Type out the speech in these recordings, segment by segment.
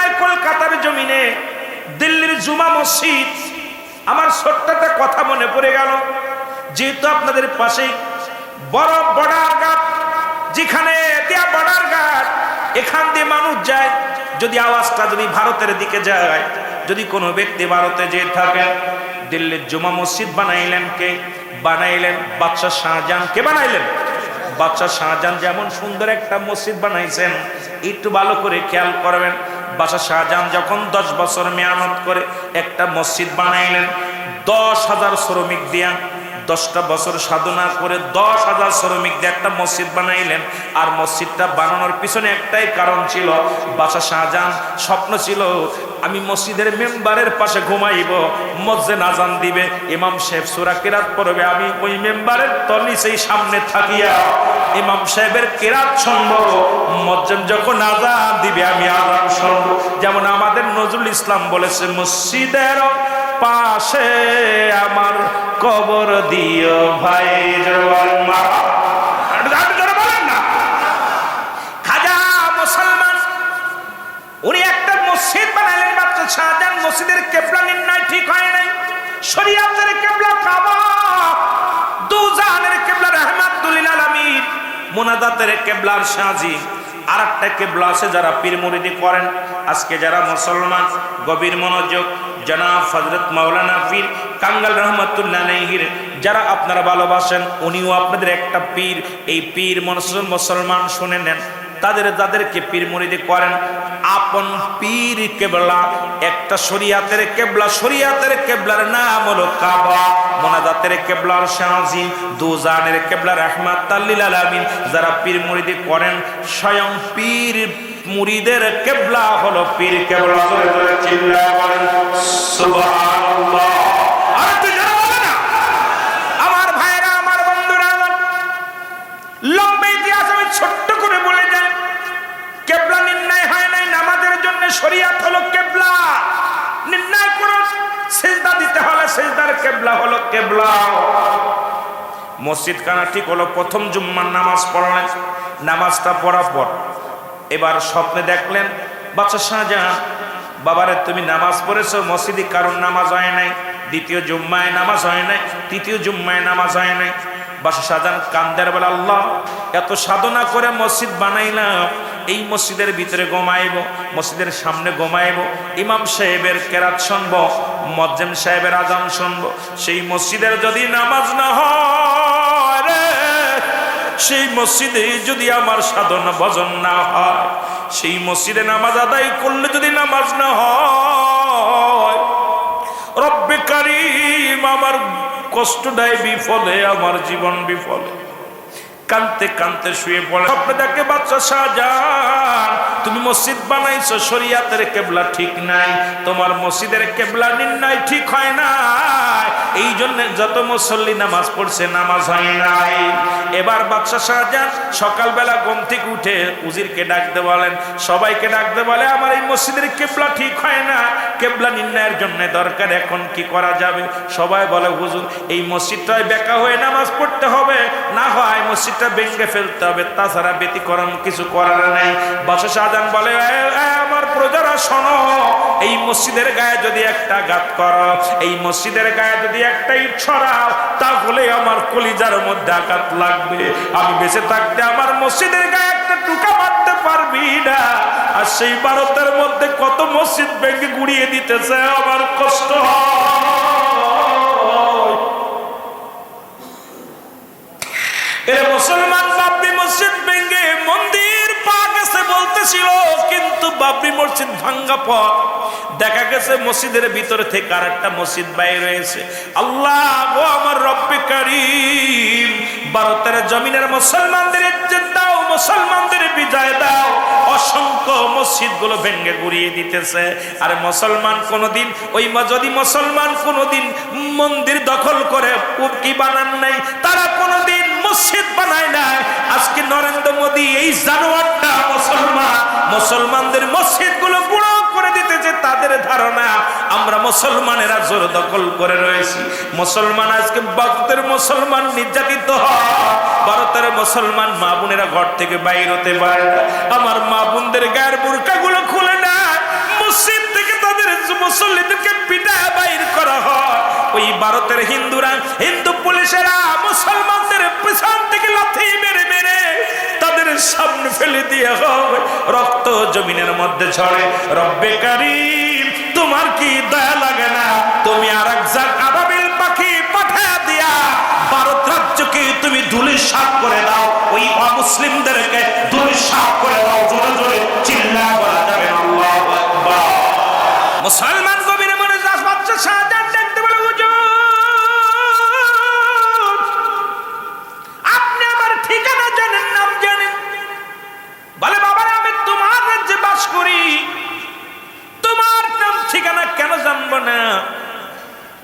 নাই কলকাতার জমিনে? দিল্লির জুমা মসজিদ। আমার ছোট্ট কথা মনে পড়ে গেল। যেহেতু আপনাদের পাশেই বড় বর্ডার ঘাট যেখানে বর্ডার ঘাট এখান দিয়ে মানুষ যায়। যদি আওয়াজটা যদি ভারতের দিকে যায়, যদি কোনো ব্যক্তি ভারতে যেয়ে থাকেন, দিল্লির জুমা মসজিদ বানাইলেন কে? বানাইলেন বাদশাহ শাহজাহান। কে বানাইলেন? বাদশাহ শাহজাহান যেমন সুন্দর একটা মসজিদ বানাইছেন, একটু ভালো করে খেয়াল করবেন। বাদশাহ শাহজাহান যখন দশ বছর মেয়ামত করে একটা মসজিদ বানাইলেন দশ হাজার শ্রমিক দিয়া দশটা বছর সাধনা করে দশ হাজার শ্রমিকদের একটা মসজিদ বানাইলেন। আর মসজিদটা বানানোর পিছনে একটাই কারণ ছিল, বাসা শাহজাহান স্বপ্ন ছিল, আমি মসজিদের মেম্বারের পাশে ঘুমাইব, মসজিদ নাজান দিবে, ইমাম সাহেব সুরা কেরাত পড়বে, আমি ওই মেম্বারের তলি সেই সামনে থাকিয়া ইমাম সাহেবের কেরাত শুনব, মসজিদ যখন আজান দিবে, আমি আজান শুনব। যেমন আমাদের নজরুল ইসলাম বলেছে, মসজিদের পাশে আমার কবর দিও ভাই জওয়ান মা। আর জোরে বলেন না। খাজা মুসলমান, উনি একটা মসজিদ বানাইলেন বাচ্চা শাহজাহান মসজিদের কেবলা নির্ণয় ঠিক হয় নাই। শরিয়াতের কেবলা কাবা দুজাহানের কেবলা রহমাতুল্লিল আলামিন, মোনাজাতের কেবলার সাজি। আর একটা কেবলা আছে যারা পীর মুরিদি করেন। আজকে যারা মুসলমান, গভীর মনোযোগ জনাব হজরত মাওলানা পীর কাঙ্গাল রহমতুল্লাহ নেহির যারা আপনারা ভালোবাসেন, উনিও আপনাদের একটা পীর। এই পীর মনসুল মুসলমান শুনে নেন। তাদের যাদেরকে পীর মুরিদি করেন। আপন পীর কেবলা, একটা শরিয়াতের কেবলা, শরিয়াতের কেবলার নাম হলো কাবা। মোনাজাতের কেবলার শাহজি দুজানের কেবলা রহমাত আলামিন। যারা পীর মুরিদি করেন, স্বয়ং পীর মুরিদের কেবলা হলো পীর কেবলা। বলেন, সুবহানাল্লাহ। নামাজের শরিয়াত হলো কেবলা। নির্ণয় সেজদা দিতে সেজদার কেবলা কেবলা। মসজিদ খানা ঠিক হলো, প্রথম নামাজ নামাজটা পড়ার পর এবার স্বপ্নে দেখলেন বাচ্চা শাহজাহান, বাবারে তুমি নামাজ পড়েছো, মসজিদে কারণ নামাজ হয় নাই, দ্বিতীয় জুম্মায় নামাজ হয় নাই, তৃতীয় জুম্মায় নামাজ হয় নাই। বাসা শাহজাহান কান্দের বেলা, আল্লাহ, এত সাধনা করে মসজিদ বানাইলাম, এই মসজিদের ভিতরে ঘুমাইব, মসজিদের সামনে ঘুমাইব, ইমাম সাহেবের কেরাত শুনব, মজ্জেম সাহেবের আজান শুনব, সেই মসজিদের যদি নামাজ না হয় সেই মসজিদে যদি আমার সাধনা ভজন না হয়, সেই মসজিদে নামাজ আদায় করলে যদি নামাজ না হয়, রব্বে কারিম, আমার কষ্ট দেয় বিফলে, আমার জীবন বিফলে। কানতে কানতে শুয়ে পড়ে। স্বপ্নে দেখে বাচ্চা শাহজাহান তুমি মসজিদ বানাইছো, শরিয়াতের কেবলা ঠিক নাই, তোমার মসজিদের কেবলা নির্ণয় ঠিক হয় না এই জন্য যত মুসল্লি নামাজ পড়ছে, নামাজ হয় নাই। এবার বাদশা শাহজাহান সকালবেলা ঘুম থেকে উঠে উজিরকে ডাকতে বলেন, সবাইকে ডাকতে বলে, আমার এই মসজিদের কেবলা ঠিক হয় না, কেবলা নির্ণয়ের জন্য দরকার, এখন কি করা যাবে? সবাই বলে, হুজুর, এই মসজিদটায় বেকা হয়ে নামাজ পড়তে হবে, না হয় মসজিদটা ভেঙে ফেলতে হবে তাছাড়া ব্যতিক্রম কিছু করার নেই। বাদশা শাহজাহান বলে "এ, এ, আমার প্রজারা শোনো এই মসজিদের গায়ে যদি একটা গাত করো এই মসজিদের গায়ে যদি একটা ইট ছড়াও তাহলে আমার কলিজার মধ্যে আঘাত লাগবে। আমি বেঁচে থাকতে আমার মসজিদের গায়ে একটা টুকা মারতে পারবি না। আর সেই ভারতের মধ্যে কত মসজিদ ভেঙে গুড়িয়ে দিতেছে আমার কষ্ট হয়। এরে মুসলমান বাবরি মসজিদ ভেঙে মন্দির পা গেছে বলতেছিল, কিন্তু মসজিদ ভাঙ্গা পথ। দেখা গেছে মসজিদের ভিতরে থেকে আর একটা মসজিদ বাইরে রয়েছে আল্লাহ আমার রব্বে ভারতের জমিনের মুসলমানদের ইজ্জত দাও, মুসলমানদের বিজয় দাও। অসংখ্য মসজিদগুলো ভেঙ্গে গুড়িয়ে দিতেছে। আর মুসলমান কোনোদিন, ওই যদি মুসলমান কোনোদিন মন্দির দখল করে কি বানান নাই। জানোয়ারটা মুসলমান। মুসলমানদের মসজিদগুলো গুঁড়ো করে দিতেছে তাদের ধারণা। আমরা মুসলমানেরা জোর দখল করে রয়েছি। মুসলমান আজকে ভারতের মুসলমান নির্যাতিত হয়। ভারতের মুসলমান মা বোনেরা ঘর থেকে বাইর হতে পারে না। আমার মা বোনদের গায়ের বুরকাগুলো খুলে না। মসজিদ থেকে তাদের মুসল্লিদেরকে পিটা বাইর করা হয়। ভারতের হিন্দুরা, হিন্দু পুলিশেরা, মুসলমানদের পেছন থেকে লাথি মেরে মেরে তাদের সামনে ফেলে দিয়ে হবে রক্ত জমিনের মধ্যে ছড়ে রব্বে কারিম, তোমার কি দয়া লাগে না? তুমি আর এক জাত আবাবিল পাখি পাঠা দিয়া ভারত রাজ্যকে তুমি ধুলির সাপ করে দাও। ওই অমুসলিমদেরকে ধুলির সাপ করে দাও। জোরে জোরে চিল্লা বলা যাবে আল্লাহু। মুসলমান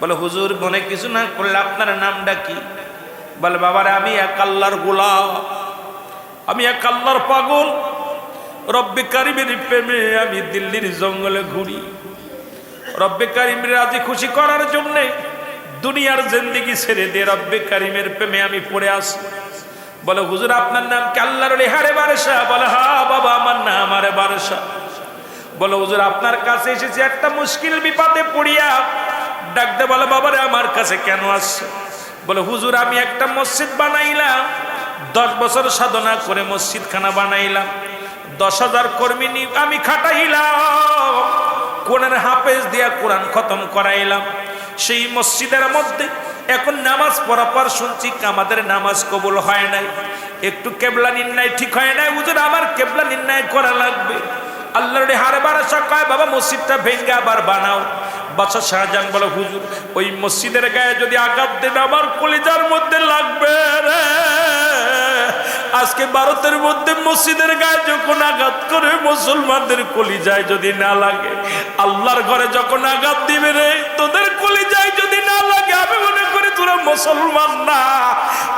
বলে, হুজুর, মনে কিছু না করলে আপনার নামটা কি? বলে, বাবারে, আমি এক আল্লাহর গোলাম। আমি এক আল্লাহর পাগল। রব্বে কারিমের প্রেমে আমি দিল্লির জঙ্গলে ঘুরি। রব্বে কারিমের রাজি খুশি করার জন্যে দুনিয়ার জিন্দিগি ছেড়ে দিয়ে রব্বে কারিমের প্রেমে আমি পড়ে আসি। বলে, হুজুর, আপনার নাম কি আল্লাহর রেহারে বারেশা বলে, হা বাবা, আমার নাম আরে বারেশা বলে, হুজুর, আপনার কাছে এসেছি একটা মুশকিল বিপদে পড়িয়া ডাকতে বলে, বাবারে, আমার কাছে কেন আসছে? বলে, হুজুর, আমি একটা মসজিদ বানাইলাম। দশ বছর সাধনা করে মসজিদ খানা বানাইলাম। দশ হাজার কর্মী আমি খাটাইলাম। কোরআন হাফেজ দিয়া কোরআন খতম করাইলাম। সেই মসজিদের মধ্যে এখন নামাজ পড়া পর শুনছি, আমাদের নামাজ কবুল হয় নাই। একটু কেবলা নির্ণয় ঠিক হয় নাই। হুজুর, আমার কেবলা নির্ণয় করা লাগবে। আল্লাহর হারে বারাসা কয়, বাবা, মসজিদটা ভেঙ্গে আবার বানাও। বাচ্চা শাহজাহান বলে, হুজুর, ওই মসজিদের গায়ে যদি আঘাত দেন আমার কলিজার মধ্যে লাগবে আজকে ভারতের মধ্যে মসজিদের গায়ে যখন আঘাত করে, মুসলমানদের কলিজায় যদি না লাগে, আল্লাহর ঘরে যখন আঘাত দিবে রে, তোদের কলিজায় যদি না লাগে, আমি মনে করি তোরা মুসলমান না।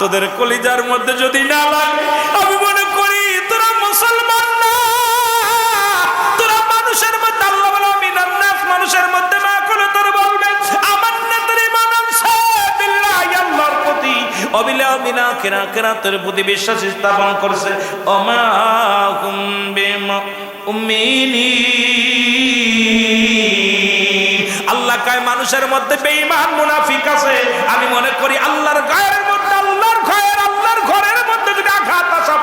তোদের কলিজার মধ্যে যদি না লাগে, আমি অবিলা মিনা কেনা কেনা তোর প্রতি বিশ্বাস স্থাপন করছে। আল্লাহ কায়, মানুষের মধ্যে বেঈমান মুনাফিক আছে। আমি মনে করি আল্লাহর গায়ের মধ্যে, আল্লাহর ঘরের আল্লাহর ঘরের মধ্যে যদি আঘাত আসা,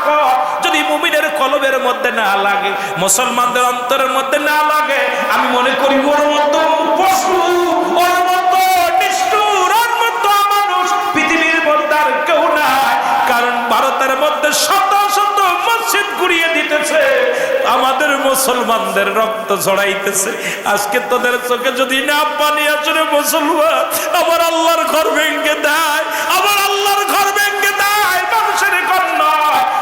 যদি মুমিনের কলবের মধ্যে না লাগে, মুসলমানদের অন্তরের মধ্যে না লাগে, আমি মনে করি ওর মতো পশু ভারতের মধ্যে শত শত মসজিদ গুড়িয়ে দিতেছে। আমাদের মুসলমানদের রক্ত ছড়াইতেছে আজকে তোদের চোখে যদি না পানি আসলে মুসলমান, আমার আল্লাহর ঘর ভেঙে দেয়, আমার আল্লাহর ঘর ভেঙে দেয়, মানুষের ঘর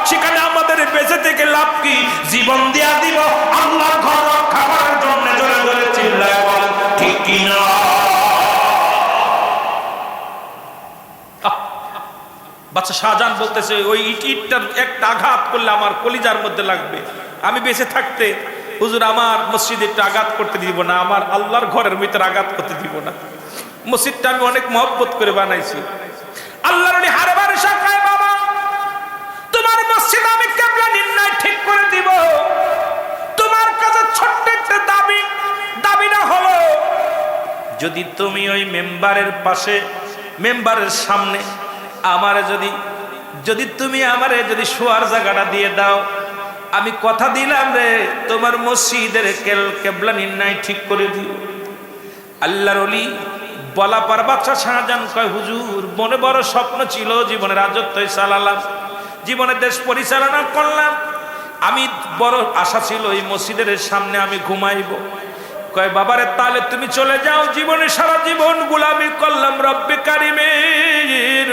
সেখানে আমাদের বেঁচে থেকে লাভ কি? জীবন দিয়া দিব, আল্লাহর ঘর রক্ষা করার জন্য ঠিক কিনা বাচ্চা শাহজাহান বলতেছে, ওই ইট, ইটটার একটা আঘাত করলে আমার কলিজার মধ্যে লাগবে। আমি বেঁচে থাকতে হুজুর আমার মসজিদে একটা আঘাত করতে দিব না, আমার আল্লাহর ঘরের ভিতরে আঘাত করতে দিব না। মসজিদটা আমি অনেক মহব্বত করে বানাইছি। আল্লাহর ওই হারে বারে শাখায়, বাবা, তোমার মসজিদ আমি কেবলা নির্ণয় ঠিক করে দিব। তোমার কাছে ছোট্ট একটা দাবি দাবিটা হলো যদি তুমি ওই মেম্বারের পাশে, মেম্বারের সামনে আমারে যদি যদি তুমি আমারে যদি শোয়ার জায়গাটা দিয়ে দাও, আমি কথা দিলাম রে, তোমার মসজিদের কেল কেবলা নির্ণয় ঠিক করে দিও। আল্লাহর অলি বলা পার বাচ্চা শাহজাহান কয়, হুজুর, মনে বড় স্বপ্ন ছিল জীবনে রাজত্ব চালালাম জীবনের দেশ পরিচালনা করলাম। আমি বড় আশা ছিল এই মসজিদের সামনে আমি ঘুমাইব। কয়, বাবারে, তাহলে তুমি চলে যাও, জীবনে সারা জীবন গুলামি করলাম রব্বে কারিমের।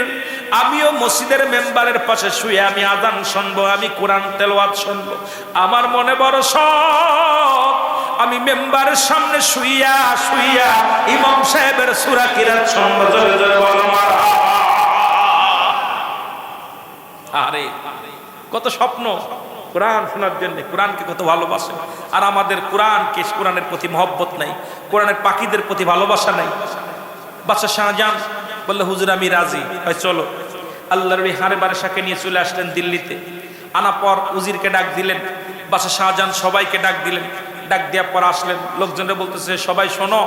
আমিও মসজিদের মেম্বারের পাশে শুয়ে আমি আদান শুনব, আমি কোরআন তেলাওয়াত শুনব। আমার মনে বড় শখ, আমি মেম্বারের সামনে শুইয়া শুইয়া ইমাম সাহেবের সুরা কিরাত শুনব, জোরে জোরে বলো। আরে, কত স্বপ্ন। কোরআন শোনার জন্য কোরআনকে কত ভালোবাসে। আর আমাদের কোরআনকে কোরআনের প্রতি মহব্বত নাই, কোরআনের পাখিদের প্রতি ভালোবাসা নাই। বাচ্চা শাহজাহান বললে, হুজুর, আমি রাজি। হয়, চলো। আল্লাহর ওই হারে বারে শাকে নিয়ে চলে আসলেন দিল্লিতে। আনা পর উজিরকে ডাক দিলেন বাচ্চা শাহজাহান সবাইকে ডাক দিলেন। ডাক দেওয়ার পর আসলেন, লোকজনরা বলতেছে, সবাই শোনো,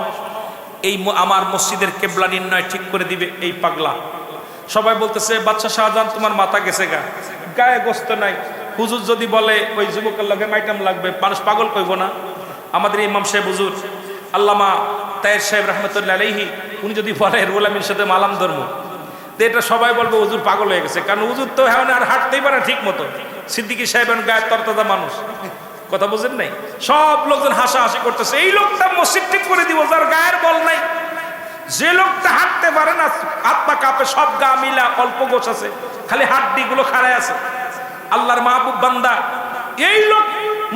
এই আমার মসজিদের কেবলা নির্ণয় ঠিক করে দিবে এই পাগলা। সবাই বলতেছে বাচ্চা শাহজাহান, তোমার মাথা গেছে গা। গায়ে গোস্ত নাই। হুজুর যদি বলে, ওই যুবকের লগে মাইটাম লাগবে, মানুষ পাগল কইব না। আমাদের ইমাম সাহেব হুজুর, আল্লামা তায়ের সাহেব রহমতুল্লাহ আলহি উনি যদি বলে রুল আমির সাথে মালাম ধর্ম তো এটা সবাই বলবে, হুজুর পাগল হয়ে গেছে। কারণ হুজুর তো এখন আর হাঁটতেই পারে ঠিক মতো সিদ্দিকি সাহেব গায়ের তরতাজা মানুষ। কথা বুঝেন নাই? সব লোকজন হাসাহাসি করতেছে। এই লোকটা মসজিদ ঠিক করে দিব, যার গায়ের বল নাই। যে লোকটা হাঁটতে পারে না পা কাঁপে, সব গা মিলা অল্প গোছ আছে। খালি হাড্ডি গুলো খাড়ায় আছে। আল্লাহর মাহবুব বান্দা। এই লোক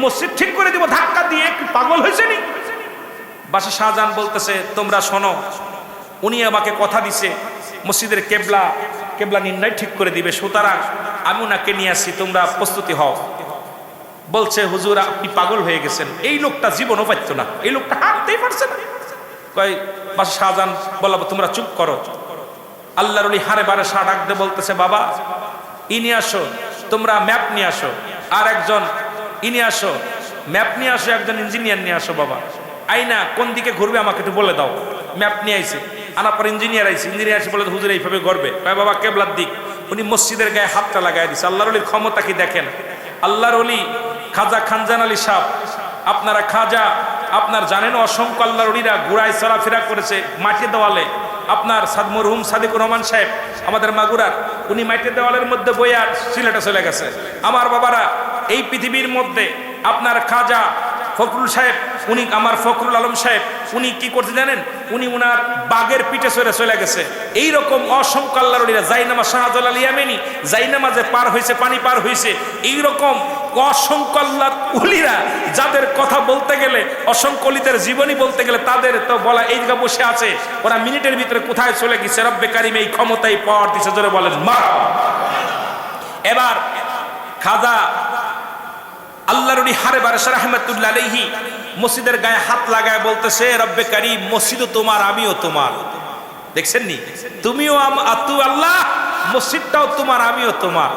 মসজিদ ঠিক করে দিব, ধাক্কা দিয়ে একটু পাগল হয়েছে নি? বাসা শাহজাহান বলতেছে, তোমরা শোনো, উনি আমাকে কথা দিছে। মসজিদের কেবলা কেবলা নির্ণয় ঠিক করে দিবে। সুতরাং আমি ওনাকে নিয়ে আসছি, তোমরা প্রস্তুতি হও। বলছে, হুজুর, আপনি পাগল হয়ে গেছেন। এই লোকটা জীবনও পাইতো না। এই লোকটা হাঁটতেই পারছে না। কয় বাসা শাহজাহান বললাম তোমরা চুপ করো। আল্লাহর উনি হারে বারে সা ডাকতে বলতেছে, বাবা, ইনি আসো, তোমরা ম্যাপ নিয়ে আসো। আর একজন, ইনি আসো, ম্যাপ নিয়ে আসো, একজন ইঞ্জিনিয়ার নিয়ে আসো, বাবা। আইনা, কোন দিকে ঘুরবে আমাকে একটু বলে দাও। ম্যাপ নিয়ে আইছে। আনার পর ইঞ্জিনিয়ার আইছে। ইঞ্জিনিয়ার এসে বলে, হুজুর, এইভাবে গড়বে। কয়, বাবা, কেবলার দিক। উনি মসজিদের গায়ে হাতটা লাগাই দিছে। আল্লাহর অলির ক্ষমতা কি দেখেন? আল্লাহর অলি খাজা খানজান আলী সাহ। আপনারা খাজা, আপনার জানেন অসংখ্য আল্লাহর অলিরা ঘুরায়, চলাফেরা করেছে মাটি দেওয়ালে। আপনার সাদ মরহুম সাদিকুর রহমান সাহেব, আমাদের মাগুরার, উনি মাটির দেওয়ালের মধ্যে বইয়া সিলেটে চলে গেছে। আমার বাবারা, এই পৃথিবীর মধ্যে আপনার খাজা ফখরুল সাহেব উনি আমার ফখরুল আলম সাহেব, উনি কি করতে জানেন? উনি উনার বাগের পিঠে সরে চলে গেছে। এই রকম অসংখ্য আল্লাহরা জাইনামা শাহজালাল ইয়ামেনি, জাইনামাজে পার হয়েছে, পানি পার হয়েছে। এই রকম অসংখ্য আল্লাহর উলিরা যাদের কথা বলতে গেলে অসংকলিতের জীবনী বলতে গেলে তাদের তো বলা এই জায়গা বসে আছে। ওরা মিনিটের ভিতরে কোথায় চলে গেছে? রব্বে কারিম এই ক্ষমতায় পাওয়ার দিছে জোরে বলেন মা এবার খাজা আল্লাহর উনি হারে বারেসার আহমেদুল্লা আলহি মসজিদের গায়ে হাত লাগায় বলতেছে, রব্বে কারি মসজিদও তোমার, আমিও তোমার। দেখছেন নি? তুমিও আতু আল্লাহ, মসজিদটাও তোমার, আমিও তোমার।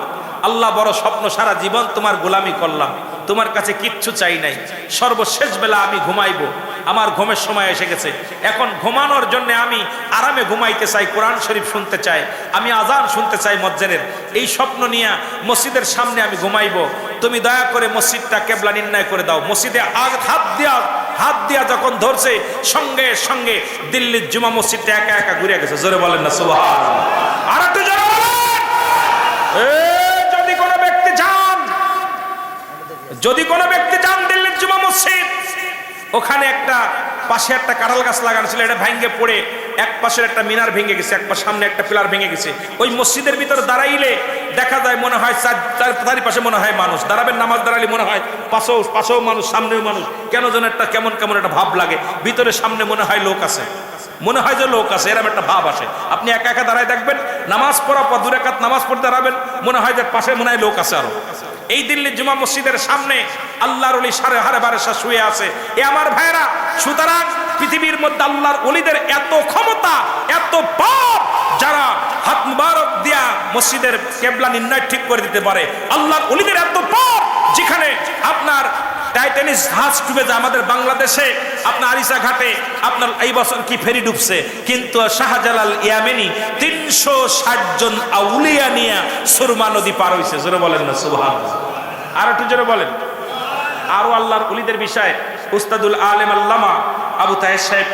আল্লাহ বড় স্বপ্ন, সারা জীবন তোমার গোলামি করলাম। তোমার কাছে কিচ্ছু চাই নাই। সর্বশেষ বেলা আমি ঘুমাইবো। আমার ঘুমের সময় এসে গেছে। এখন ঘুমানোর জন্য আমি আরামে ঘুমাইতে চাই, কোরআন শরীফ শুনতে চাই, আমি আজান শুনতে চাই মজ্জেনের এই স্বপ্ন নিয়ে মসজিদের সামনে আমি ঘুমাইবো। তুমি দয়া করে মসজিদটা কেবলা নির্ণয় করে দাও। মসজিদে আগ হাত দিয়া হাত দিয়া যখন ধরছে, সঙ্গে সঙ্গে দিল্লির জুমা মসজিদটা একা একা ঘুরে গেছে। জোরে বলেন না সুবাহ আর একটু জোরে বলেন এ, যদি কোনো ব্যক্তি যান যদি কোনো ব্যক্তি যান দিল্লির জুমা মসজিদ, ওখানে একটা পাশে একটা কাঁঠাল গাছ লাগানো ছিল, এটা ভেঙে পড়ে, এক পাশের একটা মিনার ভেঙে গেছে, এক পাশে সামনে একটা পিলার ভেঙে গেছে। ওই মসজিদের ভিতরে দাঁড়াইলে দেখা যায় মনে হয় চার- চার, চারিপাশে মনে হয় মানুষ। দাঁড়াবেন, নামাজ দাঁড়ালে মনে হয় পাশেও পাশেও মানুষ, সামনেও মানুষ। কেন যেন একটা কেমন কেমন একটা ভাব লাগে। ভিতরে, সামনে মনে হয় লোক আছে। মনে হয় যে লোক আছে, এরকম একটা ভাব আসে। আপনি একা একা দাঁড়ায় দেখবেন, নামাজ পড়া পর দূরে কাত নামাজ পড়তে দাঁড়াবেন, মনে হয় যে পাশে মনে হয় লোক আছে আরও। এই দিল্লির জুমা মসজিদের সামনে আল্লাহর অলি সারে হারে বারে শুয়ে আছে। এ আমার ভাইরা, সুতরাং পৃথিবীর মধ্যে আল্লাহর অলিদের এত ক্ষমতা, এত পাপ, যারা হাত মুবারক দিয়া মসজিদের কেবলা নির্ণয় ঠিক করে দিতে পারে, আল্লাহর অলিদের এত পাপ, যেখানে আপনার টাইটানিস জাহাজ ডুবে যায় আমাদের বাংলাদেশে। আপনার আরিসা ঘাটে আপনার এই বছর কি ফেরি ডুবছে? কিন্তু শাহজালাল ইয়ামেনি তিনশো ষাট জন আউলিয়া নিয়ে সুরমা নদী পার হয়েছে জোরে বলেন না সুবহান আর একটু জোরে বলেন। আরও আল্লাহর উলিদের বিষয়ে উস্তাদুল আলেম আল্লামা আবু তাহের সাহেব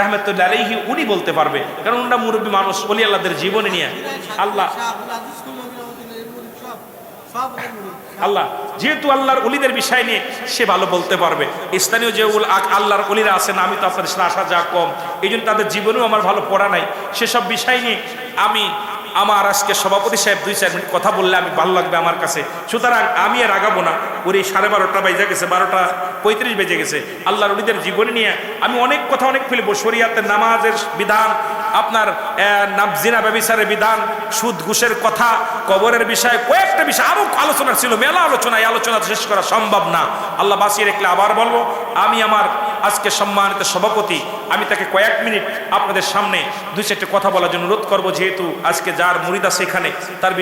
রহমতুল্লাহ উনি বলতে পারবে। কারণ ওনারা মুরব্বী মানুষ, অলি আল্লাহদের জীবনে নিয়ে। আল্লাহ আল্লাহ, যেহেতু আল্লাহর অলিদের বিষয় নিয়ে সে ভালো বলতে পারবে। স্থানীয় যে আল্লাহর অলিরা আছেন, আমি তো আপনাদের সাথে আসা যা কম। এই জন্য তাদের জীবনেও আমার ভালো পড়া নাই। সেসব বিষয় নিয়ে আমি, আমার আজকে সভাপতি সাহেব দুই, চার মিনিট কথা বললে আমি ভালো লাগবে আমার কাছে। সুতরাং আমি আর আগাবো না। ওর এই সাড়ে বারোটা বেজে গেছে, বারোটা পঁয়ত্রিশ বেজে গেছে। আল্লাহর অলিদের জীবনে নিয়ে আমি অনেক কথা অনেক ফেলব। শরিয়াতের নামাজের বিধান আপনার নামজিনা নাম জিনা ব্যবিচারের বিধান, সুদ, ঘুষের কথা, কবরের বিষয়ে কয়েকটা বিষয়, আরও আলোচনা ছিল, মেলা আলোচনা, এই আলোচনা শেষ করা সম্ভব না। আল্লাহ বাসিয়ে রেখলে আবার বলব, আমি আমার আজকে সম্মানিত সভাপতি, আমি তাকে কয়েক মিনিট আপনাদের সামনে দুই চারটে কথা বলার জন্য অনুরোধ করব, যেহেতু আজকে যার মুরিদা সেখানে তার